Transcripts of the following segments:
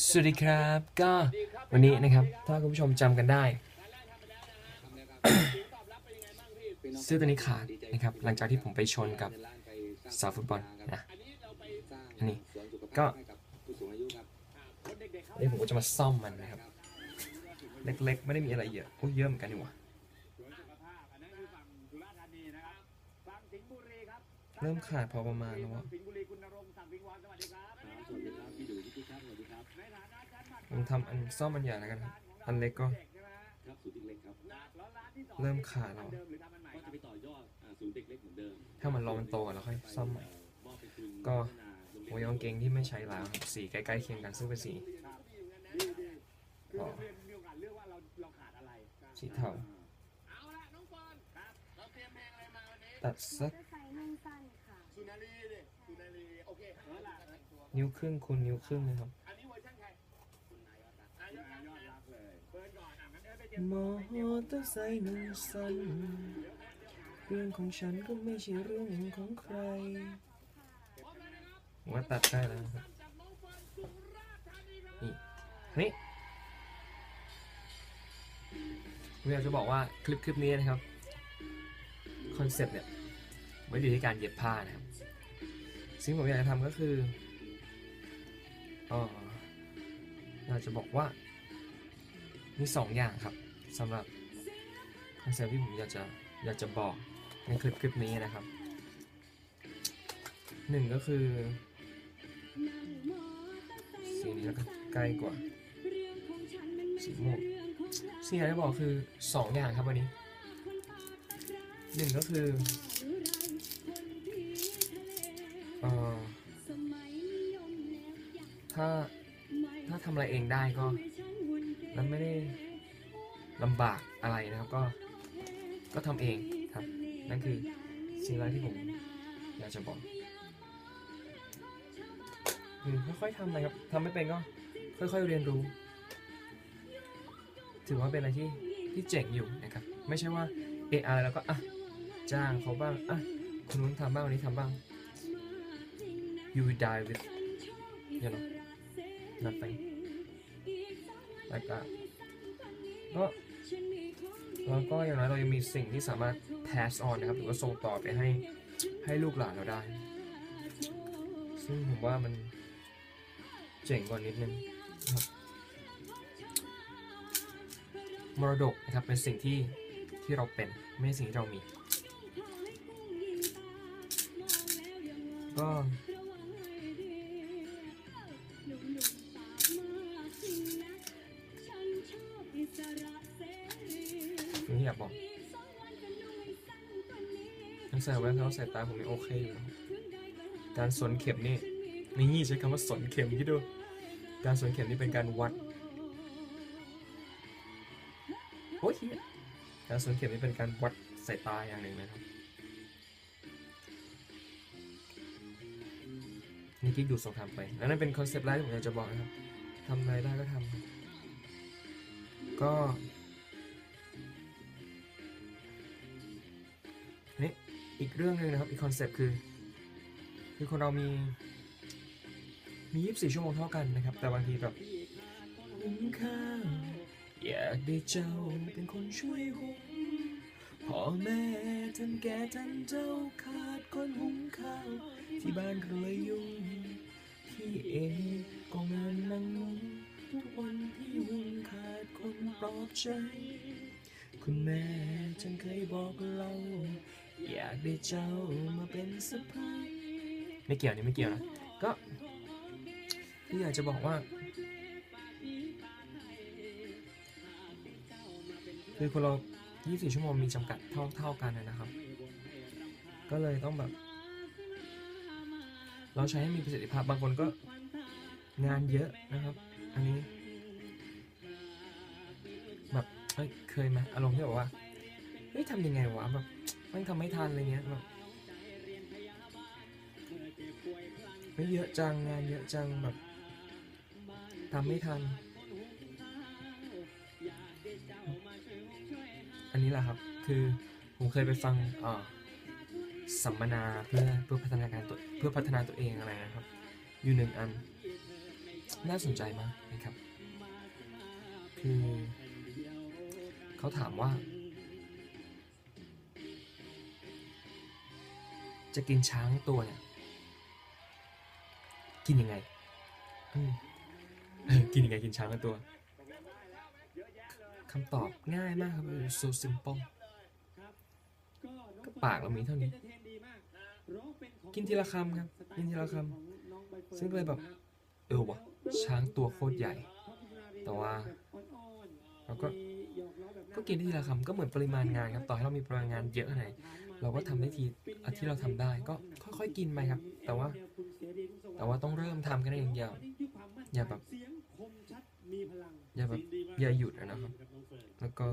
สวัสดีครับ ก็วันนี้นะครับ ถ้าคุณผู้ชมจำกันได้เสื้อตัวนี้ขาดนะครับ หลังจากที่ผมไปชนกับสาวฟุตบอลนะอันนี้ก็เดี๋ยวผมก็จะมาซ่อมมันนะครับ เล็กๆ ไม่ได้มีอะไรเยอะโอ้เยอะเหมือนกันนี่หว่าเริ่มขาดพอประมาณแล้วว่า ผมทำอันซ่อมอันใหญ่แล้วกันครับอันเล็กก็ครับศูนย์เด็กเล็กครับเริ่มขาดแล้วก็จะไปต่อยอดอ่าศูนย์เด็กเล็กเหมือนเดิมถ้ามันรอมันโตก่อนแล้วค่อยซ่อมใหม่มอบไปคืนก็พัฒนาโรงโมเรียนยกางเกงที่ไม่ใช้แล้วครับสีใกล้ๆเคียงกันซึ่งเป็นสีอ๋อสีเทาตัดสัก จะใส่นุ่งสั้นค่ะ นิ้วครึ่งคูณนิ้วครึ่งนะครับมอเตอร์ไซค์นุ่งสันเรื่องของฉันก็ไม่ใช่เรื่องของใคร ว่าตัดได้แล้วครับนี่นี่ผมอยากจะบอกว่าคลิปคลิปนี้นะครับคอนเซปต์เนี่ยไม่ด้อยู่ที่การเย็บผ้านะครับสิ่งผมอยากจะทำก็คือ เอออยาจะบอกว่า มีสองอย่างครับสำหรับคอนเซ็ปต์ที่ผมอยากจะอยากจะบอกในคลิปคลิปนี้นะครับหนึ่งก็คือสีนี้แล้วก็ใกล้กว่าสีม่วงสิ่งที่อยากจะบอกคือสองอย่างครับวันนี้หนึ่งก็คือเออ ถ้าถ้าทำอะไรเองได้ก็แล้วไม่ได้ลำบากอะไรนะครับ ก็ก็ทำเองครับ นั่นคือสิ่งแรกที่ผมอยากจะบอกอืมค่อยๆทำนะครับทำไม่เป็นก็ค่อยๆเรียนรู้ ถือว่าเป็นอะไรที่ที่เจ๋งอยู่นะครับ ไม่ใช่ว่าเอออะไรแล้วก็อะจ้างเขาบ้างอะคนนู้นทำบ้างคนนี้ทำบ้าง you die with you know nothing like that ก็แล้วก็อย่างน้อยเรายังมีสิ่งที่สามารถ pass on นะครับ หรือว่าส่งต่อไปให้ให้ลูกหลานเราได้ ซึ่งผมว่ามันเจ๋งกว่านิดนึงนครับมรดกนะครับเป็นสิ่งที่ที่เราเป็นไม่ใช่สิ่งที่เรามี ก็ ท่ากบอกทั้งใส่แว่นทั้งใส่ตาผมนี่โอเคอยู่แล้วการสนเข็มนี่นี่ใช้คำว่าสนเข็มคิดดู การสนเข็มนี่เป็นการวัดโอ้ยการสนเข็มนี่เป็นการวัดสายตาอย่างหนึ่งนะครับนี่กิ๊กดูสงครามไปแล้วนั่นเป็นคอนเซปต์แรกที่ผมอยากจะบอกนะครับทำอะไรได้ก็ทำก็ อีกเรื่องหนึ่งนะครับ อีกคอนเซปต์คือ คือคนเรามี มี 24 ชั่วโมงเท่ากันนะครับ แต่บางทีแบบหุงข้าวอยากได้เจ้าเป็นคนช่วยหุงพ่อแม่ท่านแก่ท่านเจ้าขาดคนหุงข้าว ที่บ้านเลยยุ่งพี่เองก็งานนั่งงงทุกวันพี่วุ่นขาดคนปลอบใจ คุณแม่ฉันเคยบอกเรา อยากได้เจ้ามาเป็นสะพายไม่เกี่ยวนี่ไม่เกี่ยวนะ ก็พี่อยากจะบอกว่า คือคนเรา 24 ชั่วโมงมีจำกัดเท่าเท่ากันนะครับ ก็เลยต้องแบบ เราใช้ให้มีประสิทธิภาพบางคนก็งานเยอะนะครับ อันนี้ แบบเคยไหมอารมณ์ที่แบบว่าเฮ้ยทำยังไงวะแบบ ม่งทำไม่ทันอะไรเงี้ยแบบไม่เยอะจังงานเยอะจังแบบทำไม่ทัน อันนี้แหละครับคือผมเคยไปฟังอ่าสัมมนาเพื่อเพื่อพัฒนาการตัวเพื่อพัฒนาตัวเองอะไรนะครับ อยู่หนึ่งอัน น่าสนใจมากนะครับ คือเขาถามว่า จะกินช้างตัวเนี่ย กินยังไงอืมเออกินยังไงกินช้างตัวคำตอบง่ายมากครับ so simple ก็ปากเรามีเท่านี้ กินทีละคำครับ กินทีละคำซึ่งเลยแบบ เออวะช้างตัวโคตรใหญ่ แต่ว่าเราก็ก็กินได้ทีละคำก็เหมือนปริมาณงานครับ ต่อให้เรามีปริมาณงานเยอะขนาดไหน เราก็ทำได้ทีที่เราทำได้ก็ค่อย ๆ กินไปครับ แต่ว่า แต่ว่าต้องเริ่มทำกันเองอย่าอย่าแบบอย่าแบบอย่าหยุดนะครับ แล้วก็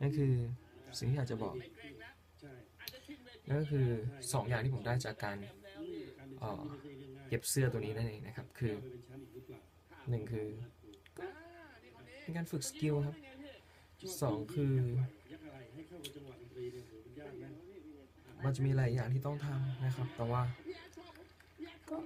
นั่นคือสิ่งที่อยากจะบอกนั่นก็คือสองอย่างที่ผมได้จากการเอ่อเย็บเสื้อตัวนี้นั่นเองนะครับ คือหนึ่งคือเป็นการฝึกสกิลครับสองคือ มันจะมีหลายอย่างที่ต้องทำนะครับ แต่ว่าก็